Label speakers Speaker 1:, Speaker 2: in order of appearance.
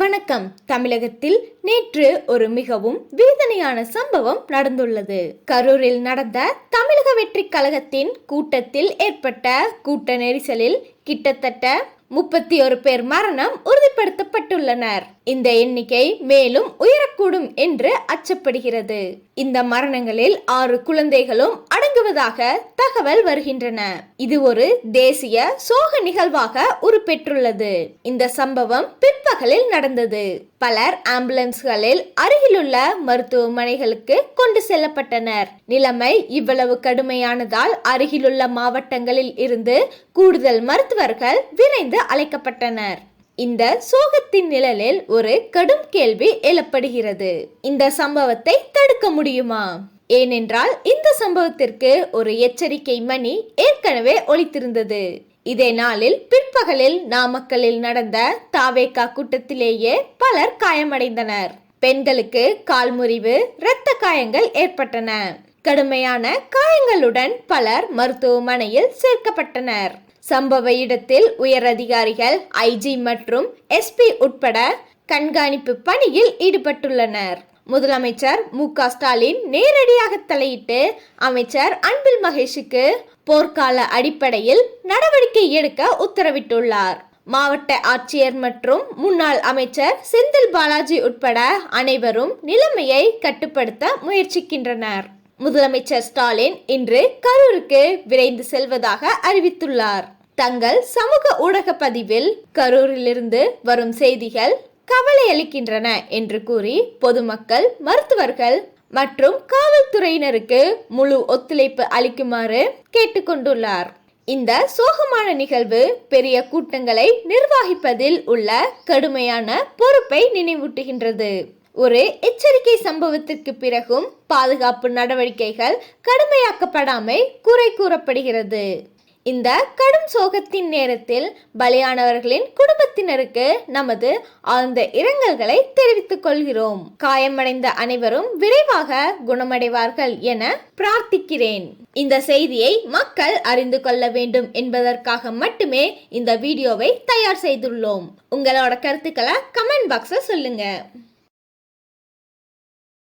Speaker 1: வணக்கம். தமிழகத்தில் நேற்று ஒரு மிகவும் வேதனையான சம்பவம் நடந்துள்ளது. கரூரில் நடந்த தமிழக வெற்றி கழகத்தின் கூட்டத்தில் ஏற்பட்ட கூட்ட நெரிசலில் கிட்டத்தட்ட முப்பத்தி ஒரு பேர் மரணம் உறுதிப்படுத்தப்பட்டுள்ளனர். இந்த எண்ணிக்கை மேலும் உயரக்கூடும் என்று அச்சப்படுகிறது. இந்த மரணங்களில் ஆறு குழந்தைகளும் அடங்குவதாக தகவல் வருகின்றன. இது ஒரு தேசிய சோக நிகழ்வாக உருப்பெற்றுள்ளது. இந்த சம்பவம் பிற்பகலில் நடந்தது. பலர் ஆம்புலன்ஸ்களில் அருகிலுள்ள மருத்துவமனைகளுக்கு கொண்டு செல்லப்பட்டனர். நிலைமை இவ்வளவு கடுமையானதால் அருகிலுள்ள மாவட்டங்களில் இருந்து கூடுதல் மருத்துவர்கள் விரைந்து அழைக்கப்பட்டனர். இந்த சோகத்தின் நிழலில் ஒரு கடும் கேள்வி எழப்படுகிறது. இந்த சம்பவத்தை தடுக்க முடியுமா? ஏனென்றால் இந்த சம்பவத்திற்கு ஒரு எச்சரிக்கை மணி ஏற்கனவே ஒழித்திருந்தது இதே நாளில் பிற்பகலில் நாமக்கல்லில் நடந்த தாவேகா கூட்டத்திலேயே பலர் காயமடைந்தனர். பெண்களுக்கு கால் முறிவு இரத்த காயங்கள் ஏற்பட்டன. கடுமையான காயங்களுடன் பலர் மருத்துவமனையில் சேர்க்கப்பட்டனர். சம்பவ இடத்தில் உயர் அதிகாரிகள் ஐஜி மற்றும் எஸ்பி உட்பட கண்காணிப்பு பணியில் ஈடுபட்டுள்ளனர். முதலமைச்சர் மு க ஸ்டாலின் நேரடியாக தலையிட்டு அமைச்சர் அன்பில் மகேஷுக்கு போர்க்கால அடிப்படையில் நடவடிக்கை எடுக்க உத்தரவிட்டுள்ளார். மாவட்ட ஆட்சியர் மற்றும் முன்னாள் அமைச்சர் செந்தில் பாலாஜி உட்பட அனைவரும் நிலைமையை கட்டுப்படுத்த முயற்சிக்கின்றனர். முதலமைச்சர் ஸ்டாலின் இன்று கரூருக்கு விரைந்து செல்வதாக அறிவித்துள்ளார். தங்கள் சமூக ஊடக பதிவில் கரூரிலிருந்து வரும் செய்திகள் கவலை அளிக்கின்றன என்று கூறி பொதுமக்கள் மருத்துவர்கள் மற்றும் காவல்துறையினருக்கு முழு ஒத்துழைப்பு அளிக்குமாறு கேட்டுக்கொண்டுள்ளார். இந்த சோகமான நிகழ்வு பெரிய கூட்டங்களை நிர்வகிப்பதில் உள்ள கடுமையான பொறுப்பை நினைவூட்டுகின்றது. ஒரு எச்சரிக்கை சம்பவத்திற்கு பிறகும் பாதுகாப்பு நடவடிக்கைகள் கடுமையாக்கப்படாமை குறை கூறப்படுகிறது. இந்த கடும் சோகத்தின் நேரத்தில் பலியானவர்களின் குடும்பத்தினருக்கு நமது ஆழ்ந்த இரங்கல்களை தெரிவித்துக் கொள்கிறோம். காயமடைந்த அனைவரும் விரைவாக குணமடைவார்கள் என பிரார்த்திக்கிறேன். இந்த செய்தியை மக்கள் அறிந்து கொள்ள வேண்டும் என்பதற்காக மட்டுமே இந்த வீடியோவை தயார் செய்துள்ளோம். உங்களோட கருத்துக்களை கமெண்ட் பாக்ஸில் சொல்லுங்க.